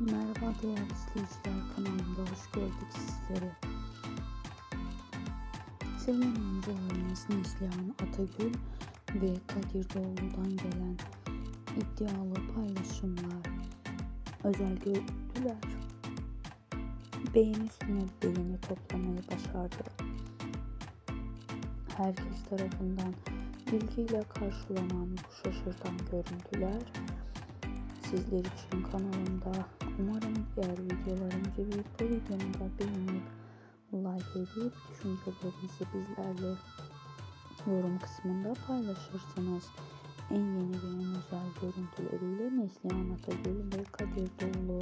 Merhaba değerli izleyiciler kanalımda hoş gördük sizleri. Sevilen oyuncularımız Neslihan Atagül ve Kadir Doğulu'dan gelen iddialı paylaşımlar, özel görüntüler beğeni üstüne beğeni toplamayı başardı. Herkes tarafından ilgiyle karşılanan bu şaşırtan görüntüler sizler için kanalımda. Umarım diğer videolarım gibi bu videomu da beğenip like edip düşüncelerinizi bizlerle yorum kısmında paylaşırsınız. En yeni ve en özel görüntüleriyle Neslihan Atagül ve Kadir Doğulu